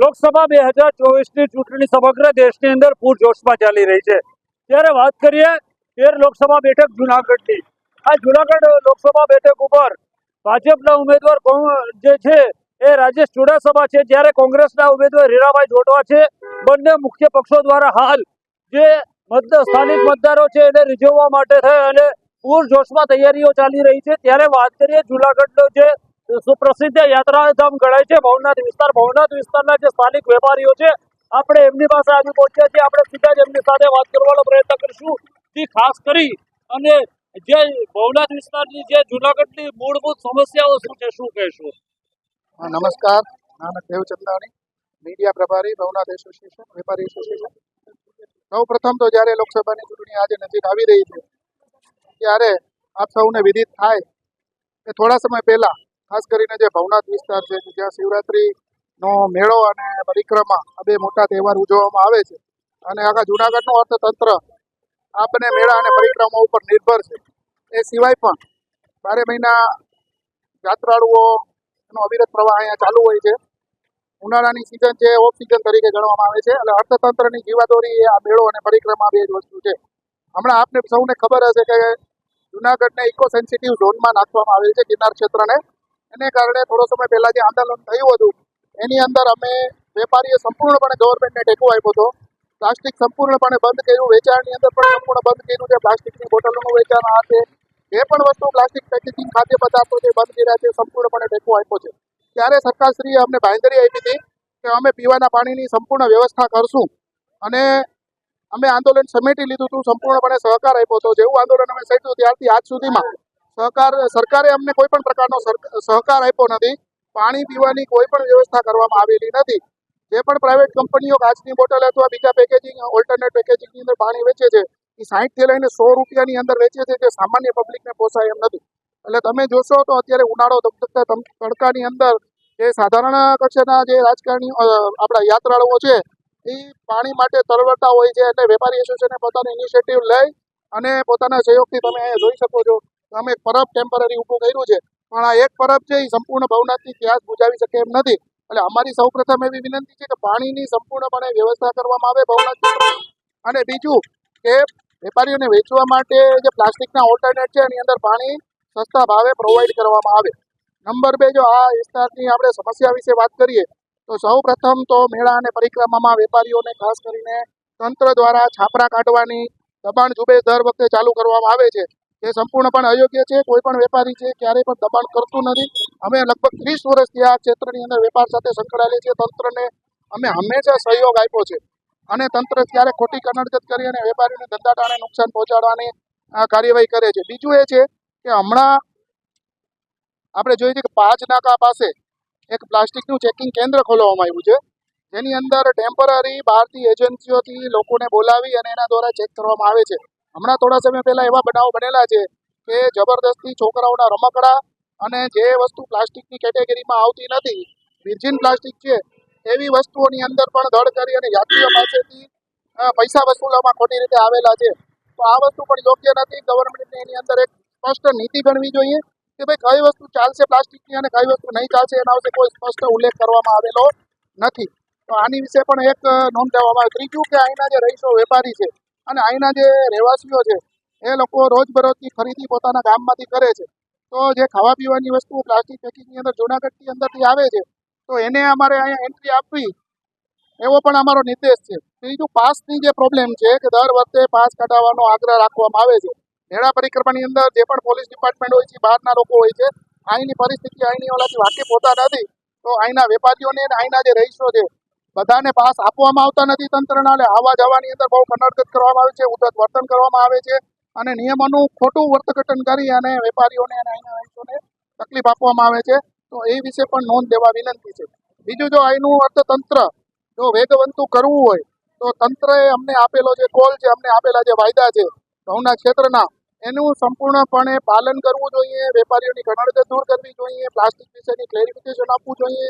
લોકસભા બે હજાર ચોવીસની ચૂંટણી સમગ્ર દેશની અંદર પૂરજોશમાં ચાલી રહી છે. ત્યારે વાત કરીએ તેર લોકસભા બેઠક જુનાગઢની. આ જુનાગઢ લોકસભા બેઠક ઉપર ભાજપના ઉમેદવાર જે છે એ રાજેશ ચુડાસમા છે. જ્યારે કોંગ્રેસના ઉમેદવાર હીરાભાઈ જોટવા છે. બંને મુખ્ય પક્ષો દ્વારા હાલ જે મતદાર સ્થાનિક મતદારો છે એને રીઝવવા માટે થઈ અને પૂરજોશમાં તૈયારીઓ ચાલી રહી છે. ત્યારે વાત કરીએ જુનાગઢનો જે સુપ્રસિદ્ધ યાત્રાધામ ગણાય છે. ભવનાથ વિસ્તાર. ભવનાથ વિસ્તારના જે સ્થાનિક વેપારીઓ છે, આપણે એમની પાસે આવી પહોંચ્યા છીએ. આપણે સીધા જ એમની સાથે વાત કરવાનો પ્રયત્ન કરીશું. જે, ખાસ કરી અને જે ભવનાથ વિસ્તારની જે જુનાગઢની મૂળભૂત સમસ્યાઓ શું છે, શું કહેશું? નમસ્કાર. નાનક દેવ ચંદાણી, મીડિયા પ્રભારી, ભવનાથ એસોસિએશન, વેપારી એસોસિએશન. સૌ પ્રથમ તો જ્યારે લોકસભાની ચૂંટણી આજે નજીક આવી રહી છે, ત્યારે આપ સૌને વિદિત થાય કે થોડા સમય પહેલા ખાસ કરીને જે ભવનાથ વિસ્તાર છે, જ્યાં શિવરાત્રિનો મેળો અને પરિક્રમા, આ બે મોટા તહેવાર ઉજવવામાં આવે છે. અને આખા જુનાગઢનું અર્થતંત્ર આ મેળા અને પરિક્રમા ઉપર નિર્ભર છે. એ સિવાય પણ બારે મહિના યાત્રાળુઓ એનો અવિરત પ્રવાહ અહીંયા ચાલુ હોય છે. ઉનાળાની સિઝન છે ઓફ સિઝન તરીકે ગણવામાં આવે છે એટલે અર્થતંત્રની જીવાદોરી આ મેળો અને પરિક્રમા બે જ વસ્તુ છે. હમણાં આપને સૌને ખબર હશે કે જુનાગઢને ઇકો સેન્સિટિવ ઝોનમાં નાખવામાં આવેલ છે, ગિરનાર ક્ષેત્રને. એને કારણે થોડો સમય પહેલા જે આંદોલન થયું હતું, એની અંદર અમે વેપારીએ સંપૂર્ણપણે ગવર્મેન્ટને ટેકો આપ્યો હતો. પ્લાસ્ટિક સંપૂર્ણપણે બંધ કર્યું, વેચાણની અંદર પણ સંપૂર્ણ બંધ કર્યું છે. પ્લાસ્ટિકની બોટલોનું વેચાણ આ છે. જે પણ વસ્તુ પ્લાસ્ટિક પેકેજિંગ ખાદ્ય પદાર્થો જે બંધ કર્યા છે, સંપૂર્ણપણે ટેકો આપ્યો છે. ત્યારે સરકારશ્રીએ અમને બાંધરી આપી હતી કે અમે પીવાના પાણીની સંપૂર્ણ વ્યવસ્થા કરશું. અને અમે આંદોલન સમેટી લીધું હતું, સંપૂર્ણપણે સહકાર આપ્યો હતો. જેવું આંદોલન અમે સમેટ્યું ત્યારથી આજ સુધીમાં. સહકાર, સરકારે અમને કોઈ પણ પ્રકારનો સહકાર આપ્યો નથી. પાણી પીવાની કોઈ પણ વ્યવસ્થા કરવામાં આવેલી નથી. જે પણ પ્રાઇવેટ કંપનીઓ કાચની બોટલ અથવા બીજા પેકેજિંગ ઓલ્ટરનેટ પેકેજિંગની અંદર પાણી વેચે છે, એ સાહીઠથી લઈને સો રૂપિયાની અંદર વેચે છે જે સામાન્ય પબ્લિકને પોસાય એમ નથી. એટલે તમે જોશો તો અત્યારે ઉનાળો તડકાની અંદર જે સાધારણ કક્ષાના જે રાજકારણી આપણા યાત્રાળુઓ છે, એ પાણી માટે તરવરતા હોય છે એટલે વેપારી એસોસિએશને પોતાની ઇનિશિયેટિવ લઈ અને પોતાના સહયોગથી તમે અહીંયા જોઈ શકો છો. અમે પરબ ટેમ્પરરી ઊભું કર્યું છે. પણ આ એક પરબ છે, એ સંપૂર્ણ ભવનાથની ત્યાસ બુજાવી શકે એમ નથી. એટલે અમારી સૌપ્રથમ એવી વિનંતી છે કે પાણીની સંપૂર્ણપણે વ્યવસ્થા કરવામાં આવે ભવનાથ અને બીજું કે વેપારીઓને વેચવા માટે જે પ્લાસ્ટિકના ઓલ્ટરનેટ છે, એની અંદર પાણી સસ્તા ભાવે પ્રોવાઈડ કરવામાં આવે. નંબર બે, જો આ વિસ્તારની આપણે સમસ્યા વિશે વાત કરીએ, તો સૌ પ્રથમ તો મેળા અને પરિક્રમામાં વેપારીઓને ખાસ કરીને તંત્ર દ્વારા છાપરા કાઢવાની દબાણ ઝુંબેશ દર વખતે ચાલુ કરવામાં આવે છે. જે સંપૂર્ણપણે અયોગ્ય છે. કોઈ પણ વેપારી છે, ક્યારેય પણ દબાણ કરતું નથી. અમે લગભગ ત્રીસ વર્ષથી આ ક્ષેત્રની અંદર વેપાર સાથે સંકળાયેલી છે તંત્રને અમે હંમેશા સહયોગ આપ્યો છે. અને તંત્ર ક્યારે ખોટી કનડગત કરી અને વેપારીને ધંધાટાને નુકસાન પહોંચાડવાની કાર્યવાહી કરે છે. બીજું એ છે કે હમણાં આપણે જોઈએ છીએ કે પાંચ નાકા પાસે એક પ્લાસ્ટિકનું ચેકિંગ કેન્દ્ર ખોલવામાં આવ્યું છે. જેની અંદર ટેમ્પરરી બહારથી એજન્સીઓથી લોકોને બોલાવી અને એના દ્વારા ચેક કરવામાં આવે છે. હમણાં થોડા સમય પહેલા એવા બનાવો બનેલા છે કે જબરદસ્તી છોકરાઓના રમકડા અને જે વસ્તુ પ્લાસ્ટિકની કેટેગરીમાં આવતી નથી, વિર્જિન પ્લાસ્ટિક છે, એવી વસ્તુઓની અંદર પણ દળ કરી અને યાત્રીઓ પાસેથી પૈસા વસૂલવામાં ખોટી રીતે આવેલા છે. તો આ વસ્તુ પણ યોગ્ય નથી. ગવર્મેન્ટને એની અંદર એક સ્પષ્ટ નીતિ ગણવી જોઈએ કે ભાઈ કઈ વસ્તુ ચાલશે પ્લાસ્ટિકની અને કઈ વસ્તુ નહીં ચાલશે એના વિશે કોઈ સ્પષ્ટ ઉલ્લેખ કરવામાં આવેલો નથી. તો આની વિશે પણ એક નોંધ લેવામાં આવે. ત્રીજું કે અહીંના જે રહીશો, વેપારી છે અને અહીંના જે રહેવાસીઓ છે, એ લોકો રોજબરોજની ખરીદી પોતાના ગામમાંથી કરે છે. તો જે ખાવા પીવાની વસ્તુઓ પ્લાસ્ટિક પેકિંગની અંદર, જૂનાગઢની અંદરથી આવે છે, તો એને અમારે અહીંયા એન્ટ્રી આપવી. એવો પણ અમારો નિર્દેશ છે. બીજું પાસની જે પ્રોબ્લેમ છે કે દર વખતે પાસ કઢાવવાનો આગ્રહ રાખવામાં આવે છે. મેળા પરિક્રમાની અંદર જે પણ પોલીસ ડિપાર્ટમેન્ટ હોય છે, બહારના લોકો હોય છે, અહીંની પરિસ્થિતિ અહીંની ઓલાથી વાકેફ હોતા નથી. તો અહીંના વેપારીઓને અહીંના જે રહીશો છે બધાને પાસ આપવામાં આવતા નથી. તંત્રના એટલે આવવા જવાની અંદર બહુ કનડગત કરવામાં આવે છે, ઉદ્ધત વર્તન કરવામાં આવે છે અને નિયમોનું ખોટું વર્તઘટન કરી અને વેપારીઓને અને અહીંના રહીશોને તકલીફ આપવામાં આવે છે. તો એ વિશે પણ નોંધ લેવા વિનંતી છે. બીજું જો અહીંનું અર્થતંત્ર જો વેગવંતું કરવું હોય, તો તંત્રએ અમને આપેલો જે કોલ છે, અમને આપેલા જે વાયદા છે, ઘઉંના ક્ષેત્રના, એનું સંપૂર્ણપણે પાલન કરવું જોઈએ. વેપારીઓની કનડગત દૂર કરવી જોઈએ. પ્લાસ્ટિક વિશેની ક્લેરિફિકેશન આપવું જોઈએ.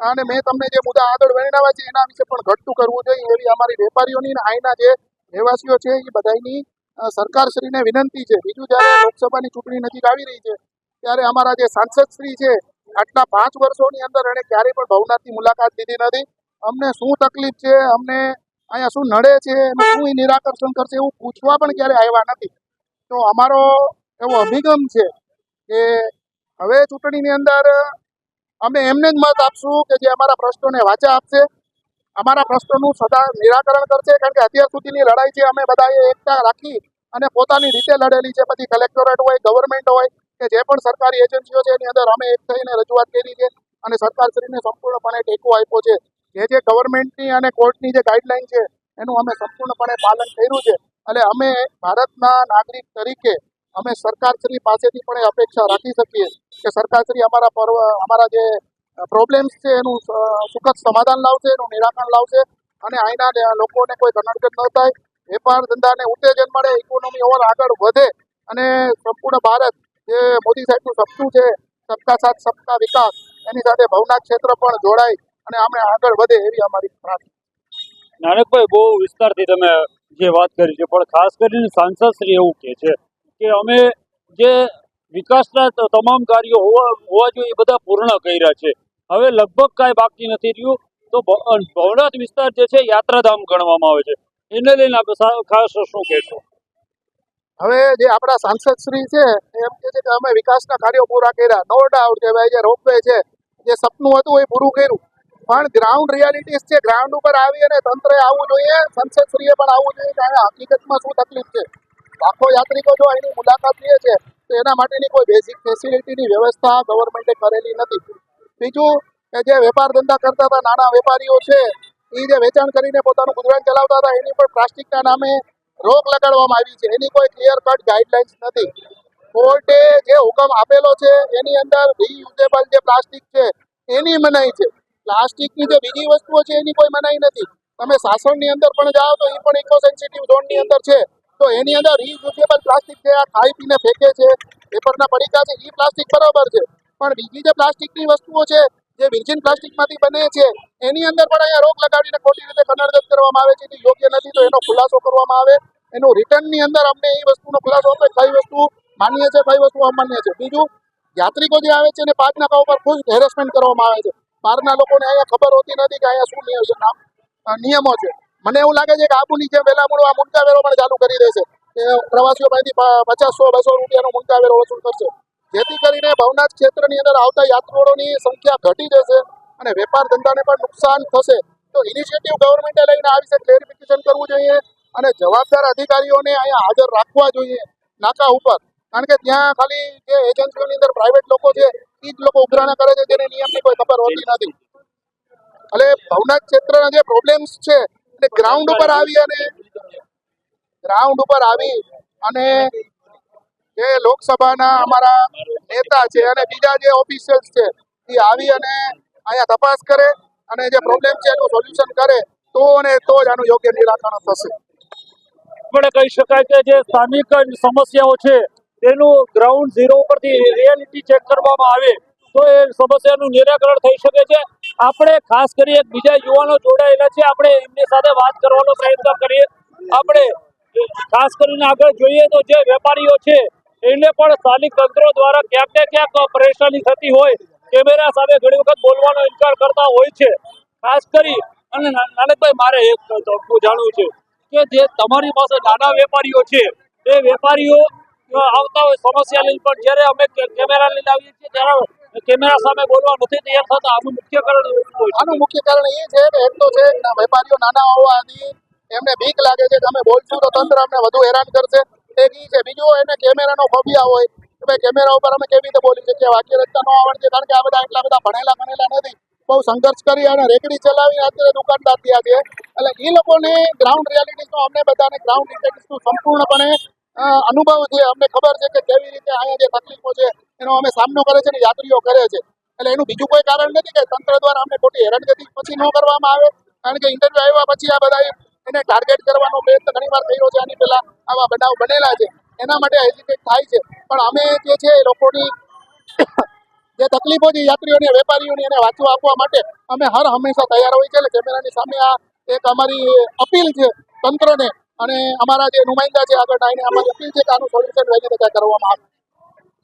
અને મેં તમને જે મુદ્દા આગળ વર્ણવ્યા છે, એના વિશે પણ ઘટતું કરવું જોઈએ. એવી અમારી વેપારીઓની અને અહીંના જે રહેવાસીઓ છે, એ બધાની સરકારશ્રીને વિનંતી છે. બીજું જ્યારે લોકસભાની ચૂંટણી નજીક આવી રહી છે, ત્યારે અમારા જે સાંસદ શ્રી છે, આટલા પાંચ વર્ષોની અંદર એણે ક્યારેય પણ ભવનાથની મુલાકાત લીધી નથી. અમને શું તકલીફ છે, અમને અહીંયા શું નડે છે, એનું શું નિરાકર્ષણ કરશે એવું પૂછવા પણ ક્યારે આવ્યા નથી. તો અમારો એવો અભિગમ છે કે હવે ચૂંટણીની અંદર અમે એમને જ મત આપશું કે જે અમારા પ્રશ્નોને વાચા આપશે. અમારા પ્રશ્નોનું સદા નિરાકરણ કરશે, કારણ કે અત્યાર સુધીની લડાઈ છે અમે બધાએ એકતા રાખી અને પોતાની રીતે લડેલી છે, પછી કલેક્ટોરેટ હોય, ગવર્મેન્ટ હોય, કે જે પણ સરકારી એજન્સીઓ છે, એની અંદર અમે એક થઈને રજૂઆત કરી છે અને સરકારશ્રીને સંપૂર્ણપણે ટેકો આપ્યો છે. જે જે ગવર્મેન્ટની અને કોર્ટની જે ગાઈડલાઈન છે, એનું અમે સંપૂર્ણપણે પાલન કર્યું છે. એટલે અમે ભારતના નાગરિક તરીકે અમે સરકારશ્રી પાસેથી પણ અપેક્ષા રાખી શકીએ. કે સરકારશ્રી અમારા પર્વ અમારા જે પ્રોબ્લેમ્સ છે એનું સુખદ સમાધાન લાવશે, એનું નિરાકરણ લાવશે અને અહીંના લોકોને કોઈ કનડગત ન થાય, વેપાર ધંધાને ઉત્તેજન મળે ઇકોનોમી ઓર આગળ વધે અને સંપૂર્ણ ભારત જે મોદી સાહેબનું સપનું છે, સબકા સાથ, સબકા વિકાસ, એની સાથે ભવનાથ ક્ષેત્ર પણ જોડાય અને અમે આગળ વધે એવી અમારી પ્રાર્થના નાનકભાઈ, બહુ વિસ્તારથી તમે જે વાત કરી છે, પણ ખાસ કરીને સાંસદ શ્રી એવું કહે છે કે અમે જે વિકાસના તમામ કાર્યો હોવા જોઈએ, એ બધા પૂર્ણ કર્યા છે. હવે લગભગ કાંઈ બાકી નથી રહ્યું, તો ભવનાથ વિસ્તાર જે છે, યાત્રાધામ ગણવામાં આવે છે. એને લઈને આપણે ખાસ શું કહેશો? હવે જે આપણા સાંસદ શ્રી છે, એમ કે છે કે અમે વિકાસના કાર્યો પૂરા કર્યા. નો ડાઉટ કે જે રોપવે છે, જે સપનું હતું, એ પૂરું કર્યું. પણ ગ્રાઉન્ડ રિયાલિટીઝ છે ગ્રાઉન્ડ ઉપર આવી અને તંત્રે આવવું જોઈએ, સંસદ શ્રીએ પણ આવવું જોઈએ કે હકીકતમાં શું તકલીફ છે? લાખો યાત્રિકો જો એની મુલાકાત લે છે તો એના માટેની કોઈ બેઝિક ફેસિલિટીની વ્યવસ્થા ગવર્મેન્ટે કરેલી નથી. બીજું કે જે વેપાર ધંધા કરતા હતા, નાના વેપારીઓ છે એ જે વેચાણ કરીને પોતાનું ગુજરાન ચલાવતા હતા, એની પણ પ્લાસ્ટિકના નામે રોક લગાડવામાં આવી છે. એની કોઈ ક્લિયર કટ ગાઈડલાઇન્સ નથી. કોર્ટે જે હુકમ આપેલો છે, એની અંદર રીયુઝેબલ જે પ્લાસ્ટિક છે, એની મનાઈ છે. પ્લાસ્ટિકની જે બીજી વસ્તુઓ છે, એની કોઈ મનાઈ નથી. તમે સાસણની અંદર પણ જાઓ તો એ પણ ઇકો સેન્સિટિવ ઝોનની અંદર છે. તો એની અંદર રીયુઝેબલ પ્લાસ્ટિક છે, આ ખાઈ પીને ફેંકે છે, પેપરના પડીકા છે એ પ્લાસ્ટિક બરોબર છે. પણ બીજી જે પ્લાસ્ટિકની વસ્તુઓ છે, જે વિર્જિન પ્લાસ્ટિકમાંથી બને છે, એની અંદર પણ અહીંયા રોગ લગાવીને ખોટી રીતે કનડગત કરવામાં આવે છે એ યોગ્ય નથી તો એનો ખુલાસો કરવામાં આવે. એનું રિટર્નની અંદર અમને એ વસ્તુનો ખુલાસો આપે કઈ વસ્તુ માન્ય છે કઈ વસ્તુ અમાન્ય છે બીજું, યાત્રિકો જે આવે છે, એને પાંચ નાકા ઉપર ખુદ હેરેસમેન્ટ કરવામાં આવે છે. બહારના લોકોને અહીંયા ખબર હોતી નથી કે અહીંયા શું નિયમ છે. નામ- નિયમો છે. મને એવું લાગે છે કે આબુની જેમ વહેલા મૂળ આ મુંડકા વેરો પણ ચાલુ કરી દેશે. કે પ્રવાસીઓ પાસેથી પચાસસો બસો રૂપિયાનો મુંડકા વેરો વસૂલ કરશે. જેથી કરીને ભવનાથ ક્ષેત્રની અંદર આવતા યાત્રાળુઓની સંખ્યા ઘટી જશે અને વેપાર ધંધાને પણ નુકસાન થશે. તો ઇનિશિયેટિવ ગવર્મેન્ટે લઈને આ વિશે ક્લેરિફિકેશન કરવું જોઈએ અને જવાબદાર અધિકારીઓને અહીંયા હાજર રાખવા જોઈએ નાકા ઉપર. કારણ કે ત્યાં ખાલી જે એજન્સીઓની અંદર પ્રાઇવેટ લોકો છે એ જ લોકો ઉઘરાણા કરે છે, જેને નિયમની કોઈ ખબર હોતી નથી. એટલે ભવનાથ ક્ષેત્રના જે પ્રોબ્લેમ્સ છે એટલે ગ્રાઉન્ડ ઉપર આવી અને ગ્રાઉન્ડ ઉપર આવી અને જે લોકસભાના અમારા નેતા છે અને બીજા જે ઓફિશિયલ્સ છે, એ આવી અને અહીંયા તપાસ કરે અને જે પ્રોબ્લેમ છે એનું સોલ્યુશન કરે, તો અને તો જ આનું યોગ્ય નિરાકરણ થશે. આપણે કહી શકાય કે જે સ્થાનિક સમસ્યાઓ છે, તેનું ગ્રાઉન્ડ ઝીરો ઉપરથી રિયાલિટી ચેક કરવામાં આવે, તો એ સમસ્યાનું નિરાકરણ થઈ શકે છે. આપણે ખાસ કરી એક બીજા યુવાનો જોડાયેલા છે. આપણે એમની સાથે વાત કરવાનો પ્રયત્ન કરીએ. આપણે ખાસ કરીને આગળ જોઈએ તો જે વેપારીઓ છે, એને પણ સ્થાનિક તંત્રો દ્વારા ક્યાંક ને ક્યાંક પરેશાની થતી હોય. કેમેરા સામે ઘણી વખત બોલવાનો ઇનકાર કરતા હોય છે. ખાસ કરી અને નાનકભાઈ, મારે એક જાણવું છે કે જે તમારી પાસે નાના વેપારીઓ છે, એ વેપારીઓ આવતા હોય સમસ્યા લઈને પણ જ્યારે અમે કેમેરા લઈને આવીએ છીએ, ત્યારે કેમેરા સામે બોલવા નથી તૈયાર થતા. આનું મુખ્ય કારણ? આનું મુખ્ય કારણ એ છે કે તો છે વેપારીઓ નાના હોવાથી એમને બીક લાગે છે કે અમે બોલશું તો તંત્ર અમને વધુ હેરાન કરશે. એક ઈ છે. બીજું એને કેમેરાનો ફોબિયા હોય ભાઈ કેમેરા ઉપર અમે કેવી રીતે બોલી શકીએ? વાક્ય રચના ન આવડશે કારણ કે આ બધા એટલા બધા ભણેલા ભણેલા નથી. બહુ સંઘર્ષ કરી અને રેકડી ચલાવી અત્યારે દુકાનદાર થયા છે. એટલે એ લોકોને ગ્રાઉન્ડ રિયાલિટીઝનો અમને બધાને ગ્રાઉન્ડ રિયાલિટીઝનું સંપૂર્ણપણે અનુભવ છે. અમને ખબર છે કે કેવી રીતે અહીંયા જે તકલીફો છે, એનો અમે સામનો કરે છે ને યાત્રીઓ કરે છે. એટલે એનું બીજું કોઈ કારણ નથી કે તંત્ર દ્વારા અમને ખોટી હેરાનગતિ પછી ન કરવામાં આવે. કારણ કે ઇન્ટરવ્યુ આવ્યા પછી આ બધા એને ટાર્ગેટ કરવાનો પ્રયત્ન ઘણી વાર થયો છે. આની પહેલા આવા બનાવ બનેલા છે. એના માટે હેઝિટેટ થાય છે. પણ અમે જે છે એ લોકોની જે તકલીફો છે, યાત્રીઓની, વેપારીઓની એને વાંચવા આપવા માટે અમે હર હંમેશા તૈયાર હોય છે. એટલે કેમેરાની સામે આ એક અમારી અપીલ છે તંત્રને અને અમારા જે નુમાઇંદા છે આગળ આવીને અમારી અપીલ છે કે આનું સોલ્યુશન વહેલી તકે કરવામાં આવે.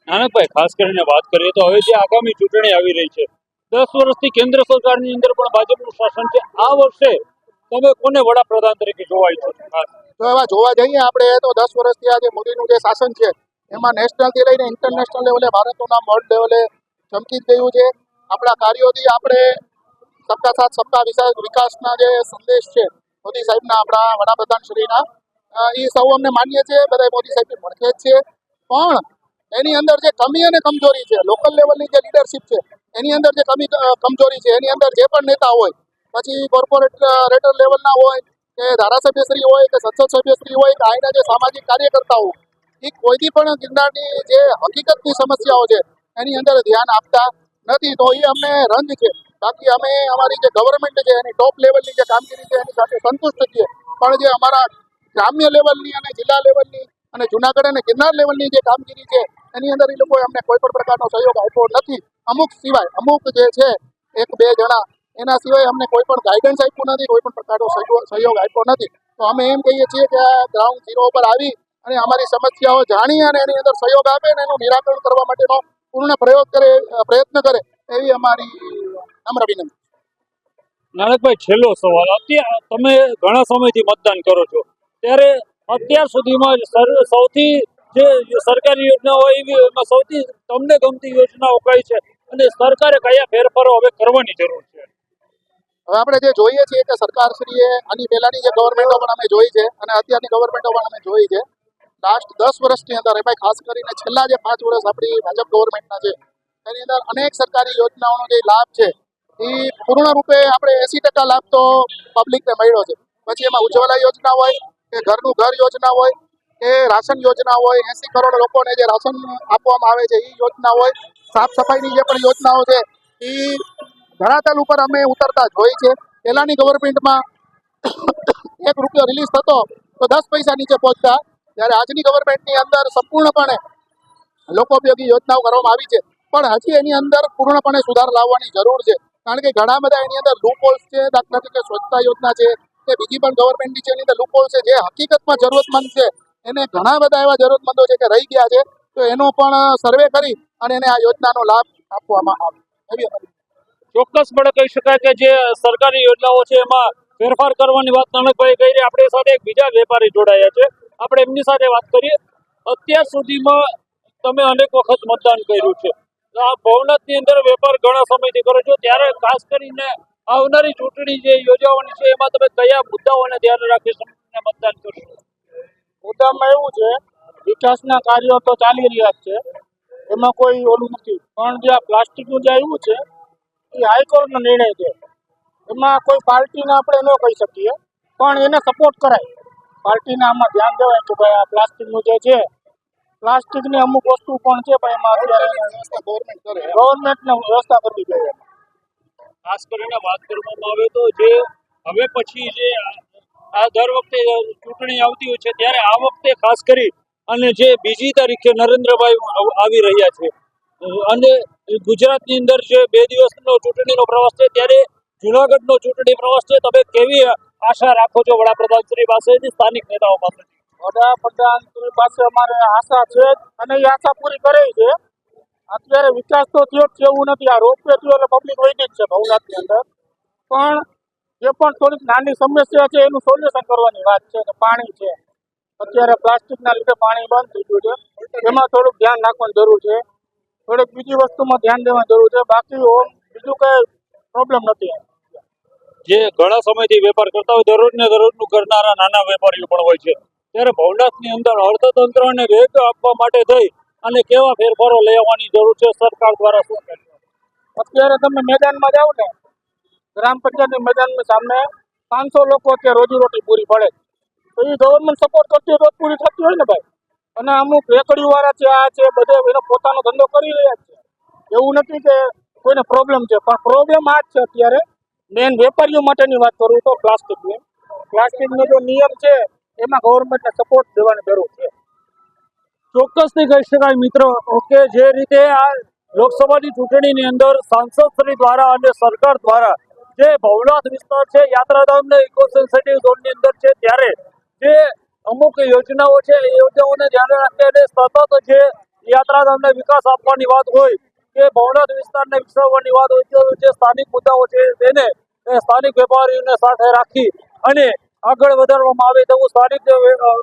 નાનકભાઈ ખાસ કરીને વાત કરીએ તો હવે જે આગામી ચૂંટણી આવી રહી છે દસ વર્ષથી કેન્દ્ર સરકારની અંદર પણ ભાજપનું શાસન છે. આ વર્ષે તમે કોને વડાપ્રધાન તરીકે જોવા ઈચ્છો છો તો એવા જોવા જઈએ આપણે તો દસ વર્ષથી આ જે મોદીનું જે શાસન છે એમાં નેશનલથી લઈને ઇન્ટરનેશનલ લેવલે ભારતનું નામ વર્લ્ડ લેવલે ચમકી જ ગયું છે. આપણા કાર્યોથી આપણે સબકા સાથ સબકા વિકાસ વિકાસના જે સંદેશ છે મોદી સાહેબના આપણા વડાપ્રધાન શ્રીના. એ સૌ અમને માન્ય છે બધા મોદી સાહેબની મળખે જ છે પણ એની અંદર જે કમી અને કમજોરી છે લોકલ લેવલની જે લીડરશિપ છે, એની અંદર જે કમી કમજોરી છે, એની અંદર જે પણ નેતા હોય, પછી કોર્પોરેટ રેટર લેવલના હોય, કે ધારાસભ્યશ્રી હોય, કે સંસદ સભ્યશ્રી હોય, કે અહીંના જે સામાજિક કાર્યકર્તાઓ, એ કોઈથી પણ ગિરનારની જે હકીકતની સમસ્યાઓ છે, એની અંદર ધ્યાન આપતા નથી. તો એ અમને રંજ છે. બાકી અમે અમારી જે ગવર્મેન્ટ છે, એની ટોપ લેવલની જે કામગીરી છે, એની સાથે સંતુષ્ટ છીએ. પણ જે અમારા ગ્રામ્ય લેવલની અને જિલ્લા લેવલની અને જુનાગઢ અને ગિરનાર લેવલની જે કામગીરી છે, એની અંદર એ લોકોએ અમને કોઈ પણ પ્રકારનો સહયોગ આપ્યો નથી. અમુક સિવાય, અમુક જે છે, એક બે જણા, એના સિવાય અમને કોઈ પણ ગાઈડન્સ આપ્યું નથી, કોઈ પણ પ્રકારનો સહયોગ આપ્યો નથી. તો અમે એમ કહીએ છીએ કે આ ગ્રાઉન્ડ ઝીરો ઉપર આવી અને અમારી સમસ્યાઓ જાણી અને એની અંદર સહયોગ આપે અને એનું નિરાકરણ કરવા માટેનો પૂર્ણ પ્રયોગ કરે, પ્રયત્ન કરે એવી અમારી નમ્ર વિનંતી નાનકભાઈ છેલ્લો સવાલ. અત્યારે તમે ઘણા સમયથી મતદાન કરો છો. ત્યારે અત્યાર સુધીમાં સૌથી જે સરકારી યોજના હોય એવી એમાં સૌથી તમને ગમતી યોજનાઓ કઈ છે? અને સરકારે કયા ફેરફારો હવે કરવાની જરૂર છે? હવે આપણે જે જોઈએ છીએ કે સરકારશ્રીએ આની પહેલાની જે ગવર્મેન્ટો પણ અમે જોઈ છે અને અત્યારની ગવર્મેન્ટો પણ અમે જોઈ છે. લાસ્ટ દસ વર્ષની અંદર ભાઈ ખાસ કરીને છેલ્લા જે પાંચ વર્ષ આપણી ભાજપ ગવર્મેન્ટના છે એની અંદર અનેક સરકારી યોજનાઓનો જે લાભ છે એ પૂર્ણ રૂપે આપણે એસી ટકા લાભ તો પબ્લિકને મળ્યો છે. પછી એમાં ઉજ્જવલા યોજના હોય, કે ઘરનું ઘર યોજના હોય, કે રાશન યોજના હોય, એસી કરોડ લોકોને જે રાશન આપવામાં આવે છે, એ યોજના હોય, સાફ સફાઈની જે પણ યોજનાઓ છે, એ ધરાતલ ઉપર અમે ઉતરતા જોઈ છે. પહેલાની ગવર્મેન્ટમાં એક રૂપિયો રિલીઝ થતો, તો દસ પૈસા નીચે પહોંચતા. જ્યારે આજની ગવર્મેન્ટની અંદર સંપૂર્ણપણે લોકોપયોગી યોજનાઓ કરવામાં આવી છે. પણ હજી એની અંદર પૂર્ણપણે સુધાર લાવવાની જરૂર છે. કારણ કે ઘણા બધા એની અંદર લૂપહોલ્સ છે, દાખલા તરીકે સ્વચ્છતા યોજના છે, કે બીજી પણ ગવર્મેન્ટની છે એની અંદર લૂપહોલ છે, જે હકીકતમાં જરૂરતમંદ છે, એને ઘણા બધા એવા જરૂરતમંદો છે કે રહી ગયા છે, તો એનો પણ સર્વે કરી અને એને આ યોજનાનો લાભ આપવામાં આવે. એવી ચોક્કસપણે કહી શકાય કે જે સરકારી યોજનાઓ છે, એમાં ફેરફાર કરવાની વાત નાનકભાઈ કહી રહી આપણી સાથે એક બીજા વેપારી જોડાયા છે. આપણે એમની સાથે વાત કરીએ. અત્યાર સુધીમાં તમે અનેક વખત મતદાન કર્યું છે. ભવનાથની અંદર વેપાર ઘણા સમયથી કરો છો. ત્યારે ખાસ કરીને આવનારી ચૂંટણી જે યોજાવાની છે, એમાં તમે કયા મુદ્દાઓને ધ્યાન રાખી સમજીને મતદાન કરશો? મુદ્દામાં એવું છે, વિકાસના કાર્યો તો ચાલી રહ્યા છે. એમાં કોઈ ઓલું નથી. પણ જે આ પ્લાસ્ટિકનું જે આવ્યું છે, એ હાઈકોર્ટનો નિર્ણય છે. એમાં કોઈ પાર્ટીને આપણે ન કહી શકીએ, પણ એને સપોર્ટ કરાય. પાર્ટીને આમાં ધ્યાન દેવાય કે ભાઈ આ પ્લાસ્ટિકનું જે છે પ્લાસ્ટિકની અમુક વસ્તુ પણ છે પણ એમાં અત્યારે ગવર્મેન્ટને વ્યવસ્થા કરવી જોઈએ. ખાસ કરીને વાત કરવામાં આવે તો જે હવે પછી જે આ- આ દર વખતે ચૂંટણી આવતી હોય છે ત્યારે આ વખતે ખાસ કરી અને જે બીજી તારીખે નરેન્દ્રભાઈ આવી રહ્યા છે. અને ગુજરાતની અંદર જે બે દિવસનો ચૂંટણીનો પ્રવાસ છે ત્યારે જુનાગઢનો ચૂંટણી પ્રવાસ છે. તમે કેવી આશા રાખો છો વડાપ્રધાન શ્રી પાસેથી? સ્થાનિક નેતાઓ પાસેથી વડાપ્રધાન પાસે અમારે આશા છે અને એ આશા પૂરી કરે છે. અત્યારે વિકાસ તો થયો જ એવું નથી. આ રોપવે થયો એટલે પબ્લિક વધી જ છે ભવનાથની અંદર. પણ જે પણ થોડીક નાની સમસ્યા છે એનું સોલ્યુશન કરવાની વાત છે પાણી છે. અત્યારે પ્લાસ્ટિકના લીધે પાણી બંધ થઈ ગયું છે. એમાં થોડુંક ધ્યાન રાખવાની જરૂર છે. થોડીક બીજી વસ્તુમાં ધ્યાન દેવાની જરૂર છે. બાકી ઓમ બીજું કઈ પ્રોબ્લેમ નથી. જે ઘણા સમયથી વેપાર કરતા હોય દરરોજ ને દરરોજનું કરનારા નાના વેપારીઓ પણ હોય છે. ત્યારે ભવનાથની અંદર અર્થતંત્રને વેગ આપવા માટે થઈ અને કેવા ફેરફારો લેવાની જરૂર છે સરકાર દ્વારા શું કર્યું અત્યારે તમે મેદાનમાં જાઓ ને, ગ્રામ પંચાયતની મેદાનની સામે પાંચસો લોકો અત્યારે રોજીરોટી પૂરી પડે તો એ ગવર્મેન્ટ સપોર્ટ કરતી તો પૂરી થતી હોય ને ભાઈ? અને અમુક રેકડી વાળા છે, આ છે, બધે એનો પોતાનો ધંધો કરી રહ્યા છે. એવું નથી કે કોઈને પ્રોબ્લેમ છે, પણ પ્રોબ્લેમ આ જ છે અત્યારે. મેન વેપારીઓ માટેની વાત કરું તો પ્લાસ્ટિકની. પ્લાસ્ટિકનો જો નિયમ છે એમાં ગવર્મેન્ટને સપોર્ટ દેવાની જરૂર છે. ચોક્કસથી કહી શકાય મિત્રો કે જે રીતે આ લોકસભાની ચૂંટણીની અંદર સાંસદ શ્રી દ્વારા અને સરકાર દ્વારા જે ભવનાથ વિસ્તાર છે, યાત્રાધામને ઇકો સેન્સિટિવ ઝોનની અંદર છે, ત્યારે જે અમુક યોજનાઓ છે, એ યોજનાઓને ધ્યાને રાખી અને સતત જે યાત્રાધામને વિકાસ આપવાની વાત હોય કે ભવનાથ વિસ્તારને વિકસાવવાની વાત હોય, જે સ્થાનિક મુદ્દાઓ છે, તેને સ્થાનિક વેપારીઓને સાથે રાખી અને આગળ વધારવામાં આવે તેવું સ્થાનિક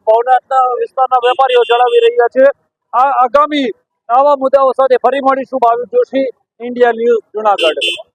ભવનાથના વિસ્તારના વેપારીઓ જણાવી રહ્યા છે. આ આગામી આવા મુદ્દાઓ સાથે ફરી મળીશું. Bhavik Joshi India news Junagadh.